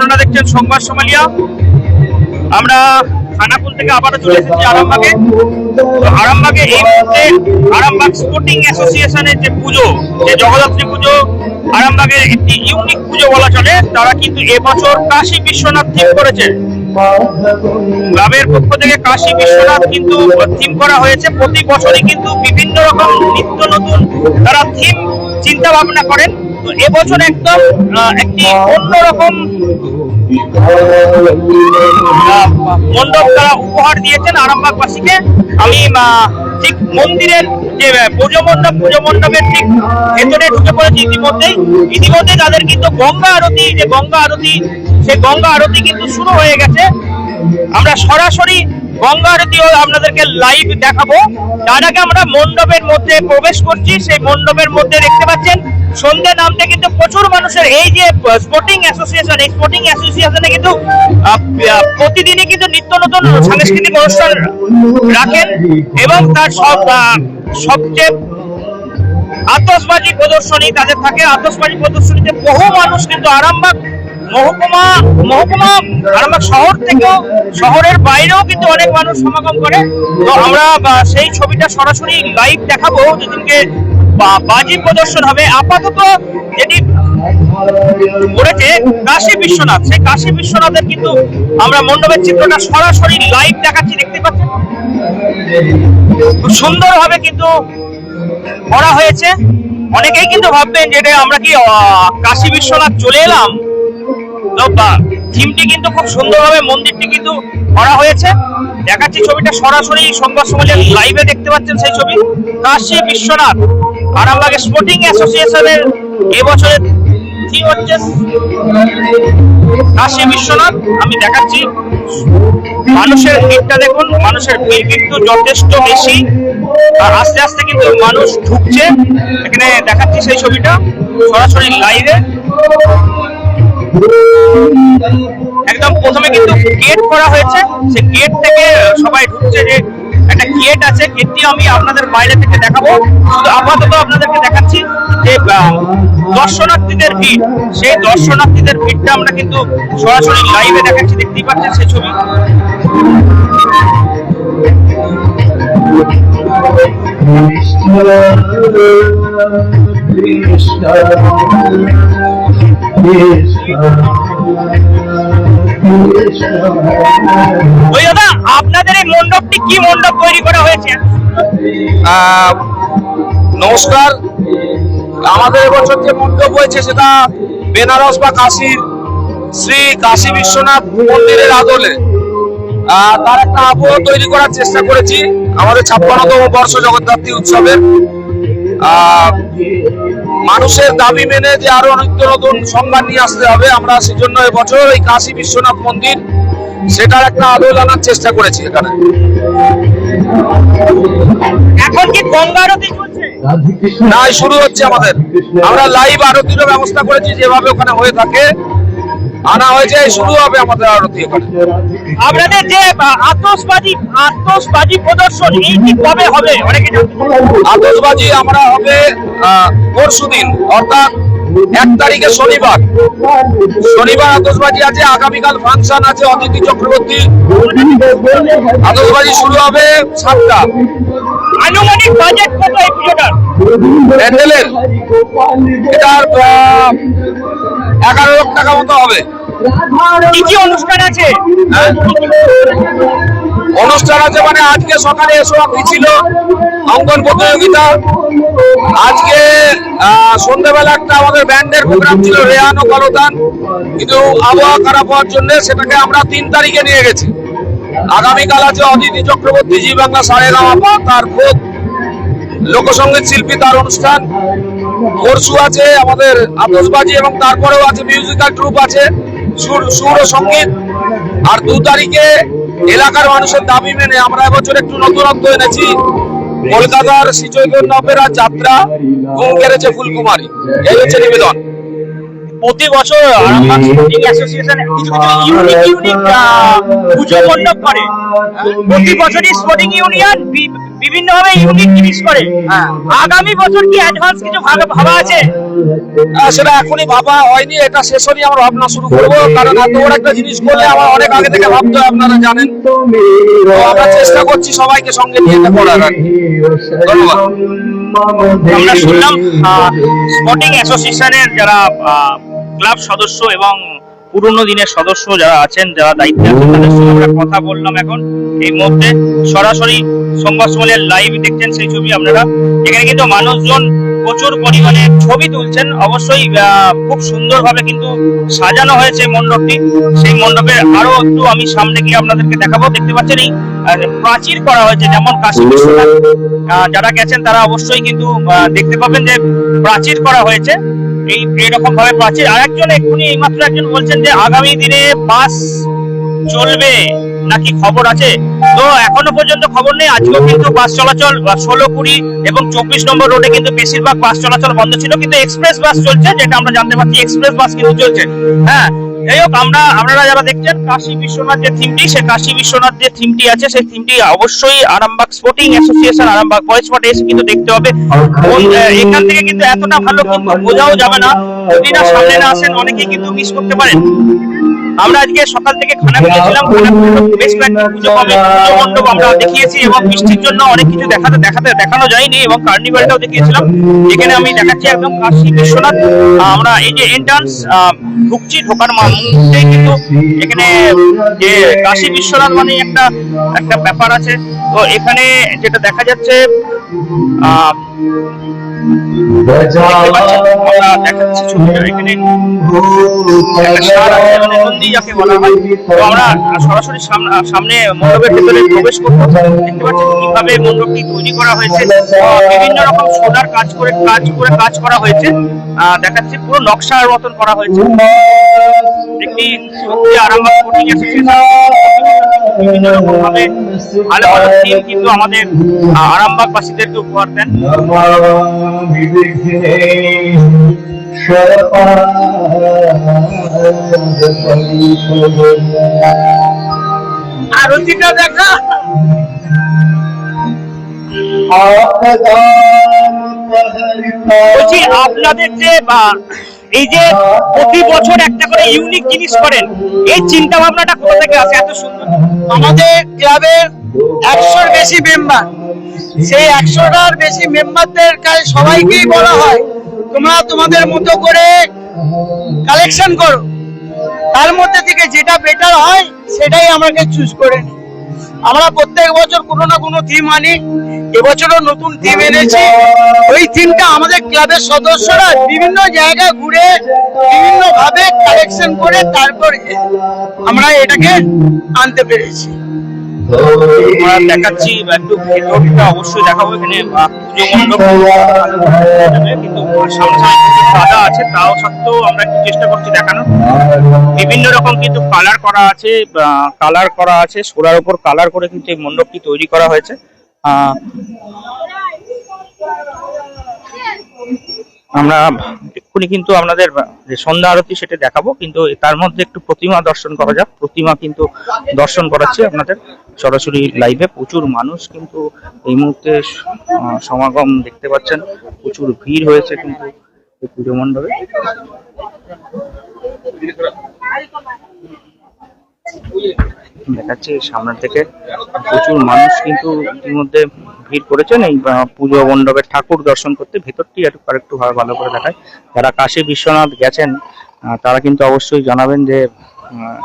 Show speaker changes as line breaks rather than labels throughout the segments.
আপনারা দেখছেন সংবাদ সোমালিয়া আমরা খানাকুল থেকে আবারও চলে এসেছি আরামবাগে। আরামবাগে এই মুহূর্তে আরামবাগ স্পোর্টিং অ্যাসোসিয়েশনের যে পুজো, যে জগদ্ধাত্রী পুজো আরামবাগের একটি ইউনিক পুজো বলা চলে। তারা কিন্তু এবছর কাশী বিশ্বনাথ থিম করেছে। ক্লাবের পক্ষ থেকে কাশী বিশ্বনাথ কিন্তু থিম করা হয়েছে। প্রতি বছরই কিন্তু বিভিন্ন রকম নিত্য নতুন তারা থিম চিন্তা ভাবনা করেন। তো এবছর একদম একটি অন্যরকম মণ্ডপ উপহার দিয়েছেন আরামবাগবাসীকে। আমি ঠিক মন্দিরের যে পুজো মণ্ডপ, পুজো মণ্ডপের ঠিক ভেতরে ঢুকে পড়েছি ইতিমধ্যেই। ইতিমধ্যে তাদের কিন্তু গঙ্গা আরতি, যে গঙ্গা আরতি, সেই গঙ্গা আরতি কিন্তু শুরু হয়ে গেছে। আমরা সরাসরি গঙ্গা আরতিও আপনাদেরকে লাইভ দেখাবো। তার আগে আমরা মণ্ডপের মধ্যে প্রবেশ করছি। সেই মণ্ডপের মধ্যে দেখতে পাচ্ছেন সন্ধ্যে নামতে কিন্তু প্রচুর মানুষের এই যে স্পোর্টিং অ্যাসোসিয়েশন এই স্পোর্টিং অ্যাসোসিয়েশনে কিন্তু প্রতিদিনই কিন্তু নিত্য নতুন সাংস্কৃতিক অনুষ্ঠান রাখেন এবং তার সব সবচেয়ে আতসবাজি প্রদর্শনী তাদের থাকে। আতসবাজি প্রদর্শনীতে বহু মানুষ কিন্তু আরামবাগ মহকুমা মহকুমা, আরামবাগ শহর থেকেও, শহরের বাইরেও কিন্তু অনেক মানুষ সমাগম করে। তো আমরা সেই ছবিটা সরাসরি লাইভ দেখাবো। যেদিনকে বা- বাজি প্রদর্শন হবে। আপাতত যেটি করেছে কাশী বিশ্বনাথ। সেই কাশী বিশ্বনাথের কিন্তু আমরা মণ্ডপের চিত্রটা সরাসরি লাইভ দেখাচ্ছি, দেখতে পাচ্ছেন? খুব সুন্দরভাবে কিন্তু করা হয়েছে। অনেকেই কিন্তু ভাববেন যে এটা আমরা কি কাশী বিশ্বনাথ চলে এলাম? থিমটি কিন্তু খুব সুন্দরভাবে, মন্দিরটি কিন্তু করা হয়েছে। দেখাচ্ছি ছবিটা সরাসরি সংবাদ সমাজের লাইভে দেখতে পাচ্ছেন সেই ছবি। কাশী বিশ্বনাথ। আরামবাগে স্পোর্টিং অ্যাসোসিয়েশনের এবছরের থিম হচ্ছে কাশী বিশ্বনাথ। আমি দেখাচ্ছি। মানুষের ভিড়টা দেখুন, মানুষের ভিড় কিন্তু যথেষ্ট বেশি। আর আস্তে আস্তে কিন্তু মানুষ ঢুকছে। এখানে দেখাচ্ছি সেই ছবিটা, সরাসরি লাইভে একদম প্রথমে কিন্তু গেট করা হয়েছে। সে গেট থেকে সবাই ঢুকছে যে একটা গেট আছে গেটটি আমি আপনাদের বাইরে থেকে দেখাবো। শুধু আপাতত আপনাদেরকে দেখাচ্ছি যে দর্শনার্থীদের ভিড়। সেই দর্শনার্থীদের ভিড়টা আমরা কিন্তু সরাসরি লাইভে দেখাচ্ছি। দেখতেই পাচ্ছেন সেই ছবি। ওই দাদা, আপনাদের এই মণ্ডপটি কি মণ্ডপ তৈরি করা হয়েছে?
নমস্কার। আমাদের এবছর যে মণ্ডপ হয়েছে সেটা বেনারস বা কাশীর, শ্রী কাশী বিশ্বনাথ মন্দিরের আদলে। তার একটা আবহ তৈরি করার চেষ্টা করেছি আমাদের ছাপ্পান্নতম বর্ষ জগদ্ধাত্রী উৎসবের। মানুষের দাবি মেনে যে আরও নিত্য নতুন সংবাদ নিয়ে আসতে হবে আমরা সেজন্য এবছর এই কাশী বিশ্বনাথ মন্দির সেটার একটা আদল আনার চেষ্টা করেছি এখানে।
এখন কি গঙ্গা আরতি
না শুরু হচ্ছে আমাদের। আমরা লাইভ আরতিরও ব্যবস্থা করেছি যেভাবে ওখানে হয়ে থাকে। আনা হয়েছে এই শুরু হবে আমাদের আরতি এখানে।
আপনাদের যে আতসবাজি আতসবাজি প্রদর্শন প্রদর্শন কি কবে হবে? অনেকে
আতসবাজি আমরা হবে পরশু দিন অর্থাৎ এক তারিখে শনিবার। শনিবার আতশবাজি আছে আগামীকাল ফাংশন আছে অদিতি চক্রবর্তী। আতশবাজি শুরু হবে সাতটা।
আনুমানিক বাজেট কত এই পুজোটার
প্যান্ডেলের। এটার এগারো লক্ষ টাকা মতো হবে।
কি কি অনুষ্ঠান আছে?
হ্যাঁ? অনুষ্ঠান আছে মানে আজকে সকালে এসব ছিল অঙ্কন প্রতিযোগিতা। আজকে সন্ধ্যেবেলা একটা আমাদের ব্যান্ডের প্রোগ্রাম ছিল রেহান ও করতান। কিন্তু আবহাওয়া খারাপ হওয়ার জন্য সেটাকে আমরা তিন তারিখে নিয়ে গেছি। আগামীকাল আছে অদিতি চক্রবর্তী, জি বাংলা সাড়ে গামা তার খোদ। লোকসঙ্গীত শিল্পী তার অনুষ্ঠান। পরশু আছে আমাদের আতসবাজি এবং তারপরেও আছে মিউজিক্যাল ট্রুপ আছে। সুর সুর ও সংগীত। আর দু তারিখে এলাকার মানুষের দাবি মেনে আমরা এবছর একটু নতুনত্ব এনেছি। কলকাতার শ্রীচৈতন্য অপেরা যাত্রা ঘুম কেড়েছে ফুলকুমারী। এই হচ্ছে নিবেদন।
প্রতি বছর আরামবাগ স্পোর্টিং অ্যাসোসিয়েশন কিছু কিছু ইউনিক ইউনিক পুজো মণ্ডপ করে। প্রতি বছরই স্পোর্টিং ইউনিয়ন বিভিন্ন ভাবে ইউনিক জিনিস করে। আগামী বছর কি অ্যাডভান্স কিছু ভালো ভাবা আছে?
সেটা এখনই ভাবা হয়নি এটা শেষ হলেই আমরা ভাবনা শুরু করব। কারণ এত বড় একটা জিনিস করলে আমার অনেক আগে থেকে ভাবতে হয় আপনারা জানেন। তো আমরা চেষ্টা করছি সবাইকে সঙ্গে নিয়ে এটা করার আর ধন্যবাদ।
আমরা শুনলাম স্পোর্টিং অ্যাসোসিয়েশনের যারা ক্লাব সদস্য এবং পুরনো দিনের সদস্য যারা আছেন, যারা দায়িত্বে আছেন, তাদের সঙ্গে আমরা কথা বললাম এখন এই মুহূর্তে। সরাসরি সংবাদ সম্মেলনের লাইভ দেখছেন সেই ছবি আপনারা। এখানে কিন্তু মানুষজন প্রচুর পরিমাণে ছবি তুলছেন। অবশ্যই খুব সুন্দরভাবে কিন্তু সাজানো হয়েছে মণ্ডপটি। সেই মণ্ডপের আরও একটু আমি সামনে গিয়ে আপনাদেরকে দেখাবো। দেখতে পাচ্ছেন এই প্রাচীর করা হয়েছে যেমন কাশী বিশ্বনাথ। যারা গেছেন তারা অবশ্যই কিন্তু দেখতে পাবেন যে প্রাচীর করা হয়েছে। এই এরকম ভাবে পাচ্ছে। আর একজন এক্ষুনি এইমাত্র একজন বলছেন যে আগামী দিনে বাস চলবে নাকি খবর আছে? তো এখনও পর্যন্ত খবর নেই। আজকেও কিন্তু বাস চলাচল ষোলো কুড়ি এবং চব্বিশ নম্বর রোডে কিন্তু বেশিরভাগ বাস চলাচল বন্ধ ছিল। কিন্তু এক্সপ্রেস বাস চলছে, যেটা আমরা জানতে পারছি এক্সপ্রেস বাস কিন্তু চলছে। হ্যাঁ যাই হোক আমরা, আপনারা যারা দেখছেন, কাশী বিশ্বনাথ যে থিমটি, সে কাশী বিশ্বনাথ যে থিমটি আছে, সেই থিমটি অবশ্যই Arambagh sporting association Arambagh boys স্পটে এসে কিন্তু দেখতে হবে। এখান থেকে কিন্তু এতটা ভালো কিন্তু বোঝাও যাবে না। যদি না সামনে না আসেন, অনেকেই কিন্তু মিস করতে পারেন। আমরা আজকে সকাল থেকে খানা খেয়েছিলাম বেশ কয়েকটি পুজো পাবে, পুজো মণ্ডপ আমরা দেখিয়েছি এবং বৃষ্টির জন্য অনেক কিছু দেখাতে দেখাতে দেখানো যায়নি এবং কার্নিভালটাও দেখিয়েছিলাম। এখানে আমি দেখাচ্ছি একদম কাশী বিশ্বনাথ। আমরা এই যে এন্ট্রান্স ঢুকছি ঢোকার মা- মুহূর্তেই কিন্তু এখানে যে কাশী বিশ্বনাথ মানে একটা একটা ব্যাপার আছে। তো এখানে যেটা দেখা যাচ্ছে, আহ সরাসরি সামনে মণ্ডপের ভেতরে প্রবেশ করব। দেখতে পাচ্ছেন কীভাবে মণ্ডপটি তৈরি করা হয়েছে। বিভিন্ন রকম সোনার কাজ করে কাজ করে কাজ করা হয়েছে। দেখাচ্ছে পুরো নকশার মতন করা হয়েছে। একটি সত্যি আরামবাগ স্পোর্টিং অ্যাসোসিয়েশন বিভিন্ন রকম ভাবে ভালো ভালো থিম কিন্তু আমাদের আরামবাগবাসীদেরকে উপহার দেন। আরতিটা দেখা। আপনাদের যে বা, এই যে প্রতি বছর একটা করে ইউনিক জিনিস করেন, এই চিন্তা ভাবনাটা কোথা থেকে আসে? এত সুন্দর।
আমাদের ক্লাবের একশোর বেশি মেম্বার সেই একশোটার বেশি মেম্বারদের কাছে সবাইকেই বলা হয়, তোমরা তোমাদের মতো করে কালেকশন করো। তার মধ্যে থেকে যেটা বেটার হয়, সেটাই আমাকে চুজ করে আমরা প্রত্যেক বছর কোনো না কোনো থিম আনি। এবছরও নতুন থিম এনেছি। ওই থিমটা আমাদের ক্লাবের সদস্যরা বিভিন্ন জায়গায় ঘুরে বিভিন্ন ভাবে কালেকশন করে তারপর আমরা এটাকে আনতে পেরেছি।
দেখাচ্ছি একটু ভেতরটা অবশ্যই দেখাবো এখানে কিন্তু বাধা আছে, তাও সত্ত্বেও আমরা একটু চেষ্টা করছি দেখানোর। বিভিন্ন রকম কিন্তু কালার করা আছে কালার করা আছে, সোলার উপর কালার করে কিন্তু এই মণ্ডপটি তৈরি করা হয়েছে। আমরা এক্ষুনি কিন্তু আপনাদের যে সন্ধ্যা আরতি সেটা দেখাবো, কিন্তু তার মধ্যে একটু প্রতিমা দর্শন করা যাক। প্রতিমা কিন্তু দর্শন করাচ্ছি আপনাদের। সরাসরি লাইভে প্রচুর মানুষ কিন্তু এই মুহূর্তে সমাগম দেখতে পাচ্ছেন। প্রচুর ভিড় হয়েছে কিন্তু পুজো মণ্ডপে। দেখাচ্ছি সামনের থেকে প্রচুর মানুষ কিন্তু ইতিমধ্যে ভিড় করেছেন। এই পুজো মণ্ডপের ঠাকুর দর্শন করতে ভেতরটি একটু, আরেকটু ভালো ভালো করে দেখায়। যারা কাশী বিশ্বনাথ গেছেন তারা কিন্তু অবশ্যই জানাবেন যে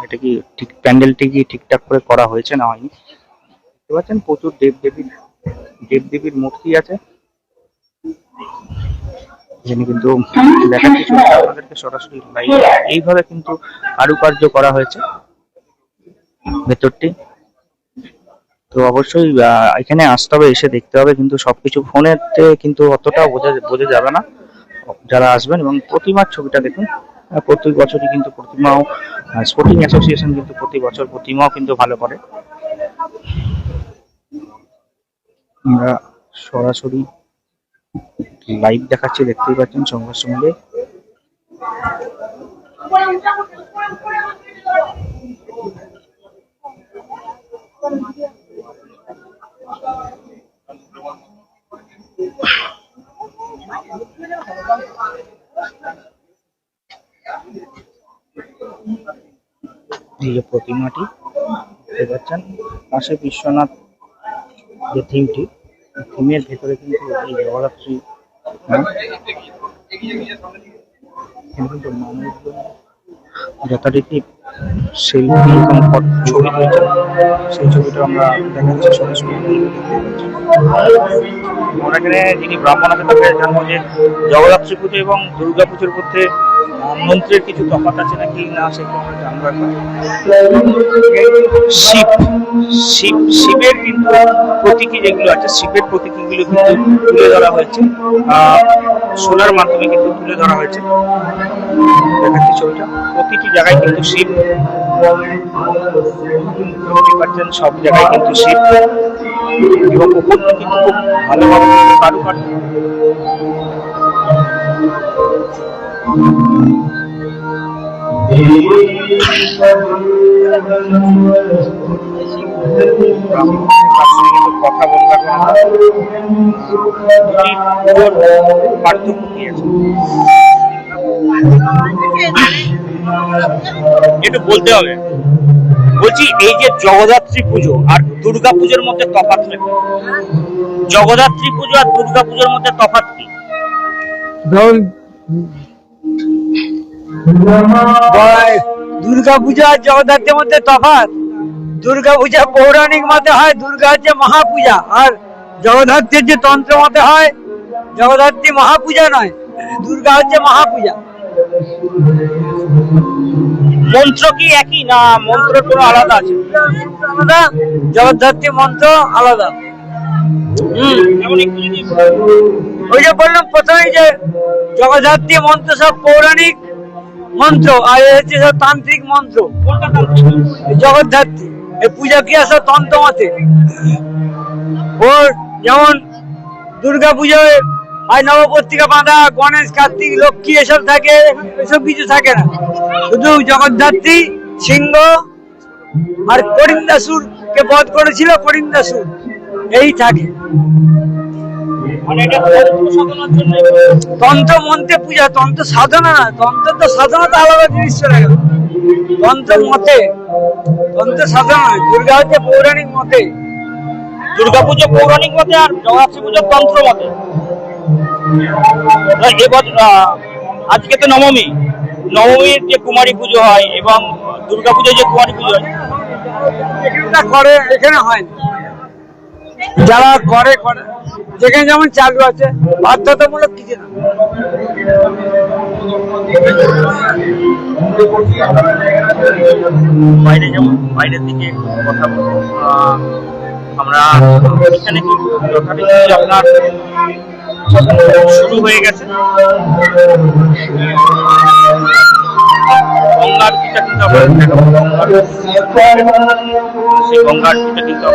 এটা কি ঠিক, প্যান্ডেলটি কি ঠিকঠাক করে করা হয়েছে না হয়নি। দেখতে পাচ্ছেন প্রচুর দেব দেবীর দেব দেবীর মূর্তি আছে। এখানে কিন্তু দেখাচ্ছি আপনাদেরকে সরাসরি এইভাবে কিন্তু কারুকার্য করা হয়েছে। ভেতরটি। তো অবশ্যই এখানে আসতে হবে, এসে দেখতে হবে, কিন্তু সবকিছু ফোনেতে কিন্তু অতটা বোঝা বোঝা যাবে না, যারা আসবেন এবং প্রতিমার ছবিটা দেখুন। প্রতি বছরই কিন্তু প্রতিমাও স্পোর্টিং অ্যাসোসিয়েশন কিন্তু প্রতি বছর প্রতিমাও কিন্তু ভালো করে। আমরা সরাসরি লাইভ দেখাচ্ছি, দেখতেই পাচ্ছেন সঙ্গে সঙ্গে। এই যে প্রতিমাটি, দেখতে পাচ্ছেন? পাশে বিশ্বনাথ যে থিমটি, থিমের ভেতরে কিন্তু এই জগদ্ধাত্রী হ্যাঁ? কিন্তু মানুষজন যথারীতি ছবি রয়েছে সেই ছবিটা আমরা আমরা এখানে যিনি ব্রাহ্মণ আছেন তাকে জানব যে জগদ্ধাত্রী পুজো এবং দুর্গা পুজোর মধ্যে মন্ত্রের কিছু তফাৎ আছে নাকি? না আমরা জানব শিব শিব, শিবের কিন্তু প্রতীকী যেগুলো আছে, শিবের প্রতীকীগুলো কিন্তু তুলে ধরা হয়েছে। সোলার মাধ্যমে কিন্তু তুলে ধরা হয়েছে। দেখাচ্ছি ছবিটা। প্রতিটি জায়গায় কিন্তু শিব দেখতে পাচ্ছেন সব জায়গায় কিন্তু শিব এবং উপরটা কিন্তু খুব ভালোভাবে কারুকার্য কথা বলব এখন আমরা। দুটি পুজোর পার্থক্য কি আছে একটু বলতে হবে। বলছি, এই যে জগদ্ধাত্রী পুজো আর দুর্গা পুজোর মধ্যে তফাৎ জগদ্ধাত্রী পুজো আর দুর্গা পুজোর মধ্যে তফাৎ কি?
দুর্গা পূজা আর জগদ্ধাত্রীর মধ্যে তফাৎ। দুর্গা পূজা পৌরাণিক মতে হয় দুর্গা হচ্ছে মহাপূজা, আর জগদ্ধাত্রীর যে তন্ত্র মতে হয় জগদ্ধাত্রী মহাপূজা নয় দুর্গা হচ্ছে মহাপূজা।
মন্ত্র কি একই? না মন্ত্র কোনো আলাদা আছে।
আলাদা? জগদ্ধাত্রী মন্ত্র আলাদা। ওই যে বললাম প্রথমেই যে জগদ্ধাত্রী মন্ত্র সব পৌরাণিক মন্ত্র, আর হচ্ছে সব তান্ত্রিক মন্ত্র। জগদ্ধাত্রী। এই পূজা কি সব তন্ত্র মতে? ওর যেমন দুর্গা পুজোয় হয় নবপত্রিকা বাঁধা, গণেশ, কার্তিক, লক্ষ্মী, এসব থাকে, এসব কিছু থাকে না। শুধু জগদ্ধাত্রী, সিংহ, আর করিন্দাসুর কে বধ করেছিল করিন্দাসুর এই থাকে।
তন্ত্র
মন্ত্রে পূজা, তন্ত্র সাধনা না, তন্ত্র তো সাধনা তো আলাদা জিনিস চলে গেল। তন্ত্র মতে, তন্ত্র সাধনা দুর্গা হচ্ছে পৌরাণিক মতে।
দুর্গা পুজো পৌরাণিক মতে আর জগদ্ধাত্রী পুজো তন্ত্র মতে। আজকে তো নবমী। নবমীর যে কুমারী পুজো হয় এবং দুর্গা পুজো যে কুমারী পুজো হয়
করে এখানে হয় যারা করে করে। যেখানে যেমন চালু আছে বাধ্যতামূলক কিছু না।
বাইরে যেমন বাইরের দিকে কথা আমরা এখানে আপনার শুরু হয়ে গেছে। গঙ্গার কিন্তু আমরা। সেই কিন্তু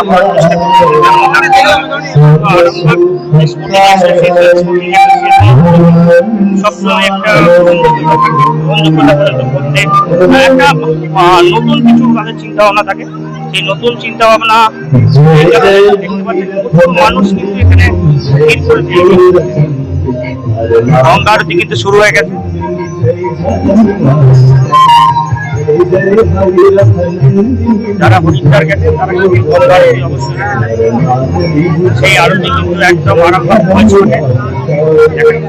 আমরা সবসময় একটা নতুন কিছু তাদের চিন্তা ভাবনা থাকে। সেই নতুন চিন্তা ভাবনা মানুষ কিন্তু এখানে দিয়েছে। কিন্তু শুরু হয়ে গেছে। যারা হরিদ্বার গেছে তারা কিন্তু সেই আরতি কিন্তু একদম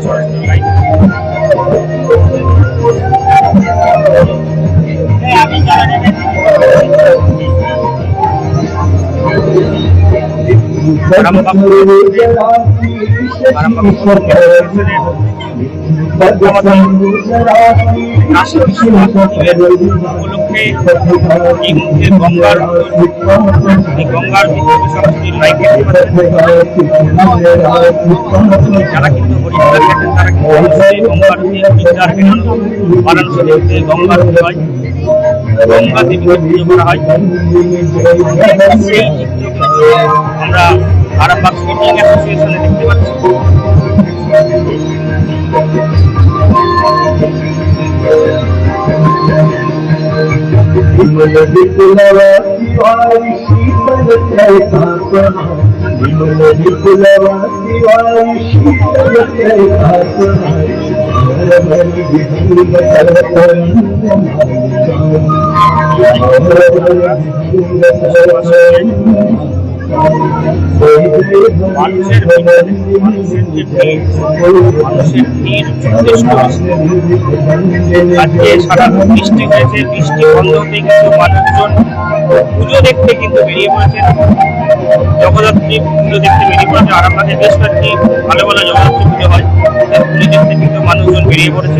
সরাসরি live। হ্যাঁ, আমি গঙ্গার এই গঙ্গার যারা কিন্তু তারা গঙ্গার হরিদ্বার বারাণসী গঙ্গার গঙ্গা দেবীকে পুজো করা হয় সেই আমরা আরামবাগ স্পোর্টিং অ্যাসোসিয়েশনে দেখতে পাচ্ছি
মানুষের মানুষের যে ভিড় মানুষের ভিড় আজকে সারা বৃষ্টি হয়েছে বৃষ্টি বন্ধ হতে কিন্তু মানুষজন পুজো দেখতে কিন্তু বেরিয়ে পড়েছে জগদ্ধাত্রী পুজো দেখতে বেরিয়ে পড়েছে আরামবাগের বেশ কয়েকটি ভালো ভালো জগদ্ধাত্রী পুজো হয় পুজো দেখতে কিন্তু মানুষজন বেরিয়ে পড়েছে?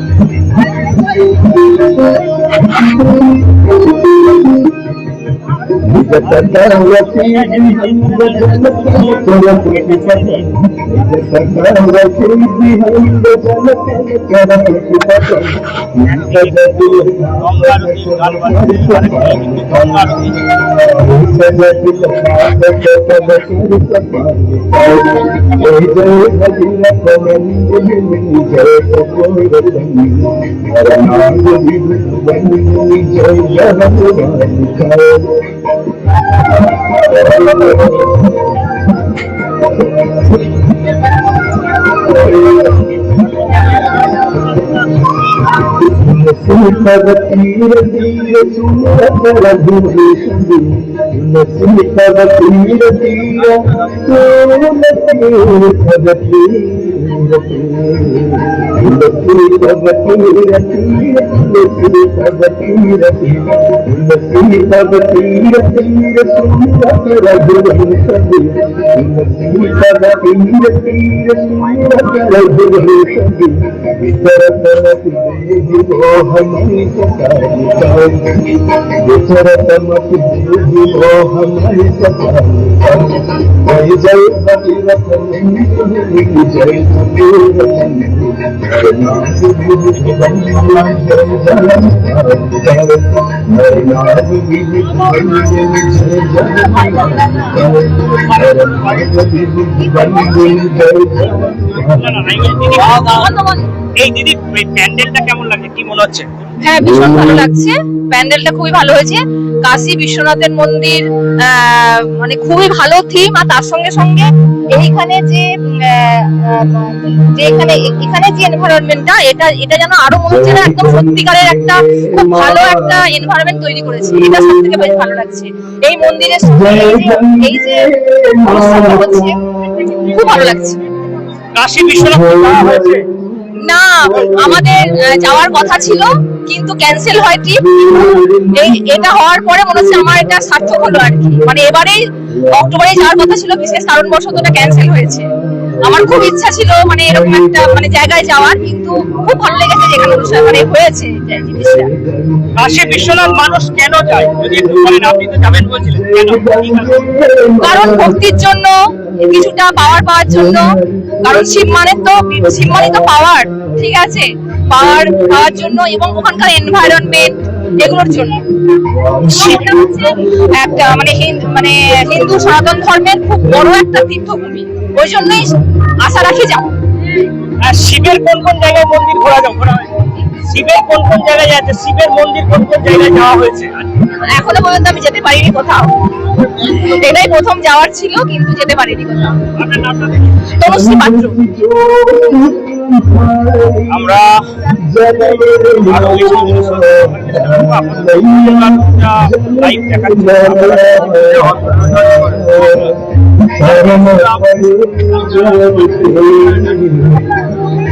I'm sorry. जब सरकार हम लोग से तुम लोग जब सरकार हम लोग से जय जय जय जय Nasci para a vida, dia, sua pela vida, nasci para a vida, dia, sua pela vida, तुलसी तब तीरती तुलसी तब तीरती तुलसी तब तीर तीर सुंदर रघुवंश तुलसी तब तीर तीर सुंदर रघुवंश वितर तमति देहि मोहमयि सकालिकांगी वितर तमति देहि मोहमयि सकालिकांगी আরতি না, না, এই দিদি- প্যান্ডেলটা কেমন লাগছে কি মনে হচ্ছে?
হ্যাঁ ভীষণ ভালো লাগছে। প্যান্ডেলটা খুবই ভালো হয়েছে। কাশী বিশ্বনাথের মন্দির আহ, মানে খুবই ভালো থিম আর তার সঙ্গে সঙ্গে এইখানে যে যে এখানে এখানে যে এনভায়রনমেন্টটা এটা এটা যেন আরও মনে হচ্ছে না একদম সত্যিকারের একটা খুব ভালো একটা এনভায়রনমেন্ট তৈরি করেছে। এটা সব থেকে বেশ ভালো লাগছে। এই মন্দিরের সঙ্গে এই যে খুব ভালো লাগছে।
কাশী বিশ্বনাথ হয়েছে?
না, আমাদের যাওয়ার কথা ছিল, কিন্তু ক্যান্সেল হয় ট্রিপ এটা হওয়ার পরে মনে হচ্ছে আমার এটা সার্থক হলো আর কি। মানে এবারেই অক্টোবরে যাওয়ার কথা ছিল, বিশেষ কারণবশত এটা ক্যান্সেল হয়েছে। আমার খুব ইচ্ছা ছিল মানে এরকম একটা মানে জায়গায় যাওয়ার, কিন্তু খুব ভালো লেগেছে যেখানে অনুষ্ঠান মানে হয়েছে জিনিসটা।
কাশী বিশ্বনাথ মানুষ কেন যায়? যদি একটু বলেন আপনি তো যাবেন বলছিলেন কেন? কারণ?
ভক্তির জন্য কিছুটা পাওয়ার পাওয়ার জন্য। কারণ শিব মানে তো শিব মানে তো পাওয়ার ঠিক আছে? পাওয়ার পাওয়ার জন্য এবং ওখানকার এনভায়রনমেন্ট এগুলোর জন্য। হচ্ছে একটা মানে মানে হিন্দু সনাতন ধর্মের খুব বড় একটা তীর্থভূমি। ওই জন্যই আশা রাখি যাব
আর শিবের কোন কোন জায়গায় মন্দির ঘোরা হয়েছে শিবের কোন কোন জায়গায় যাচ্ছে? শিবের মন্দির কোন কোন জায়গায় যাওয়া হয়েছে?
এখনও পর্যন্ত আমি যেতে পারিনি কোথাও। এটাই প্রথম যাওয়ার ছিল কিন্তু যেতে পারিনি কোথাও। তনুশ্রী পাত্র।
আমরা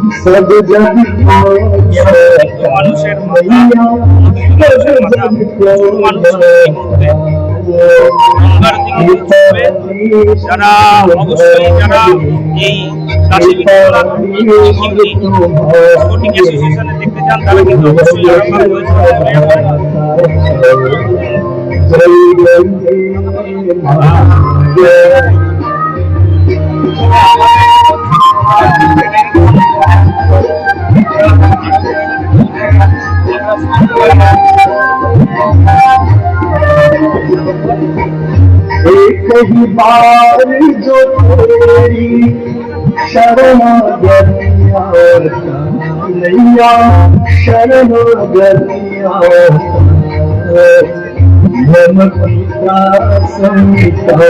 जग
মানুষের মাথা মানুষের মাথা মানুষ এই মুহূর্তে গঙ্গার দিকে ছুটবে। যারা অবশ্যই যারা এই কাশী বিশ্বনাথ মন্দির স্পোর্টিং অ্যাসোসিয়েশনে দেখতে চান তারা কিন্তু অবশ্যই আরামবাগ রয়েছে
एक ही बार जो तेरी शरण गलिया नैया शरण गलिया यम पिता समिता